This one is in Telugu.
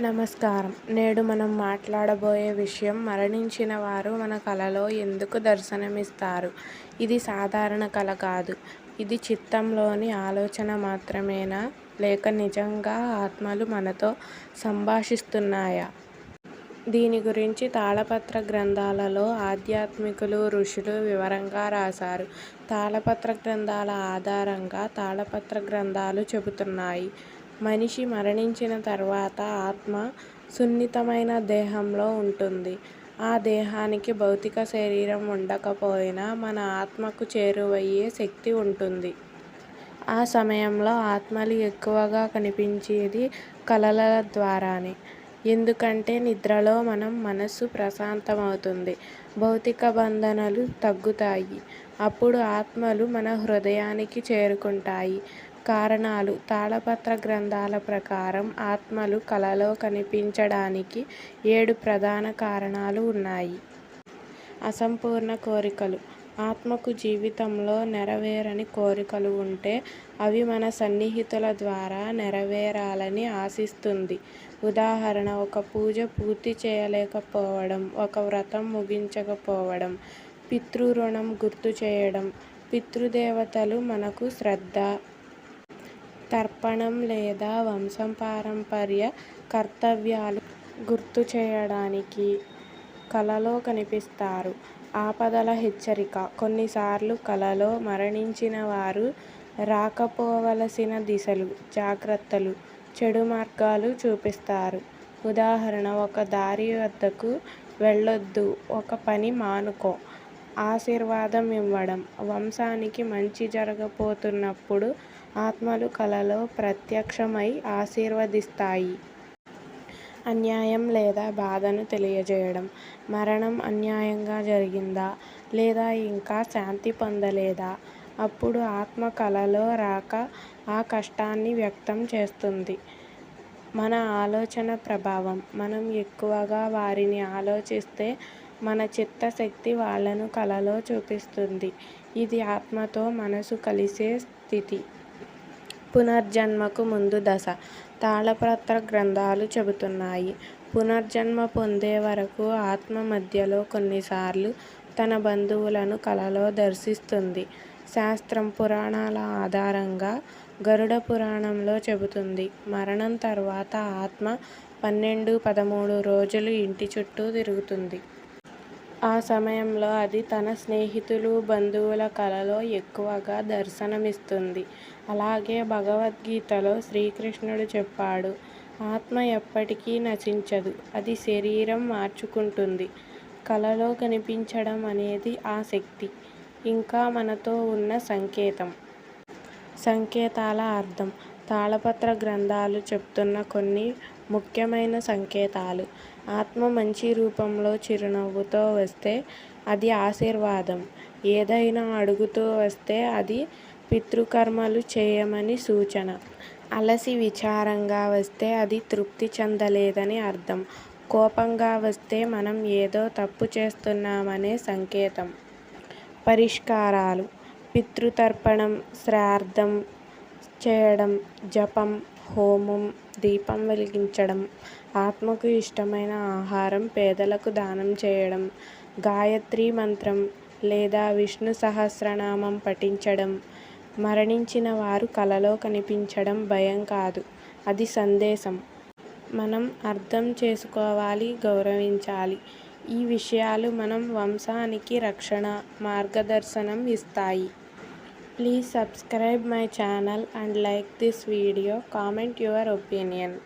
నమస్కారం. నేడు మనం మాట్లాడబోయే విషయం మరణించిన వారు మన కలలో ఎందుకు దర్శనమిస్తారు? ఇది సాధారణ కళ కాదు. ఇది చిత్తంలోని ఆలోచన మాత్రమేనా? లేక నిజంగా ఆత్మలు మనతో సంభాషిస్తున్నాయా? దీని గురించి తాళపత్ర గ్రంథాలలో ఆధ్యాత్మికులు ఋషులు వివరంగా రాశారు. తాళపత్ర గ్రంథాల ఆధారంగా తాళపత్ర గ్రంథాలు చెబుతున్నాయి. మనిషి మరణించిన తర్వాత ఆత్మ సున్నితమైన దేహంలో ఉంటుంది. ఆ దేహానికి భౌతిక శరీరం ఉండకపోయినా మన ఆత్మకు చేరువయ్యే శక్తి ఉంటుంది. ఆ సమయంలో ఆత్మలు ఎక్కువగా కనిపించేది కలల ద్వారానే. ఎందుకంటే నిద్రలో మనం మనస్సు ప్రశాంతమవుతుంది. భౌతిక బంధనలు తగ్గుతాయి. అప్పుడు ఆత్మలు మన హృదయానికి చేరుకుంటాయి. కారణాలు. తాళపత్ర గ్రంథాల ప్రకారం ఆత్మలు కలలో కనిపించడానికి ఏడు ప్రధాన కారణాలు ఉన్నాయి. అసంపూర్ణ కోరికలు. ఆత్మకు జీవితంలో నెరవేరని కోరికలు ఉంటే అవి మన సన్నిహితుల ద్వారా నెరవేరాలని ఆశిస్తుంది. ఉదాహరణ ఒక పూజ పూర్తి చేయలేకపోవడం ఒక వ్రతం ముగించకపోవడం పితృ రుణం గుర్తు చేయడం. పితృదేవతలు మనకు శ్రద్ధ తర్పణం లేదా వంశపారంపర్య కర్తవ్యాలు గుర్తు చేయడానికి కలలో కనిపిస్తారు. ఆపదల హెచ్చరిక. కొన్నిసార్లు కలలో మరణించిన వారు రాకపోవలసిన దిశలు జాగ్రత్తలు చెడు మార్గాలు చూపిస్తారు. ఉదాహరణ ఒక దారి వద్దకు వెళ్ళొద్దు ఒక పని మానుకో ఆశీర్వాదం ఇవ్వడం. వంశానికి మంచి జరగబోతున్నప్పుడు ఆత్మలు కలలో ప్రత్యక్షమై ఆశీర్వదిస్తాయి. అన్యాయం లేదా బాధను తెలియజేయడం. మరణం అన్యాయంగా జరిగిందా? లేదా ఇంకా శాంతి పొందలేదా? అప్పుడు ఆత్మ కళలో రాక ఆ కష్టాన్ని వ్యక్తం చేస్తుంది. మన ఆలోచన ప్రభావం. మనం ఎక్కువగా వారిని ఆలోచిస్తే మన చిత్తశక్తి వాళ్ళను కలలో చూపిస్తుంది. ఇది ఆత్మతో మనసు కలిసే స్థితి. పునర్జన్మకు ముందు దశ. తాళపత్ర గ్రంథాలు చెబుతున్నాయి. పునర్జన్మ పొందే వరకు ఆత్మ మధ్యలో కొన్నిసార్లు తన బంధువులను కలలో దర్శిస్తుంది. శాస్త్రం పురాణాల ఆధారంగా గరుడ పురాణంలో చెబుతుంది. మరణం తర్వాత ఆత్మ పన్నెండు పదమూడు రోజులు ఇంటి చుట్టూ తిరుగుతుంది. ఆ సమయంలో అది తన స్నేహితులు బంధువుల కలలో ఎక్కువగా దర్శనమిస్తుంది. అలాగే భగవద్గీతలో శ్రీకృష్ణుడు చెప్పాడు ఆత్మ ఎప్పటికీ నశించదు అది శరీరం మార్చుకుంటుంది. కలలో కనిపించడం అనేది ఆ శక్తి ఇంకా మనతో ఉన్న సంకేతం. సంకేతాల అర్థం. తాళపత్ర గ్రంథాలు చెప్తున్న కొన్ని ముఖ్యమైన సంకేతాలు. ఆత్మ మంచి రూపంలో చిరునవ్వుతో వస్తే అది ఆశీర్వాదం. ఏదైనా అడుగుతూ వస్తే అది పితృకర్మలు చేయమని సూచన. అలసి విచారంగా వస్తే అది తృప్తి చెందలేదని అర్థం. కోపంగా వస్తే మనం ఏదో తప్పు చేస్తున్నామనే సంకేతం. పరిష్కారాలు. పితృతర్పణం శ్రార్థం చేయడం జపం హోమం దీపం వెలిగించడం ఆత్మకు ఇష్టమైన ఆహారం పేదలకు దానం చేయడం గాయత్రి మంత్రం లేదా విష్ణు సహస్రనామం పఠించడం మరణించిన వారు కలలో కనిపించడం భయం కాదు. అది సందేశం. మనం అర్థం చేసుకోవాలి గౌరవించాలి. ఈ విషయాలు మనం వంశానికి రక్షణ మార్గదర్శనం ఇస్తాయి. Please subscribe my channel and like this video. Comment your opinion.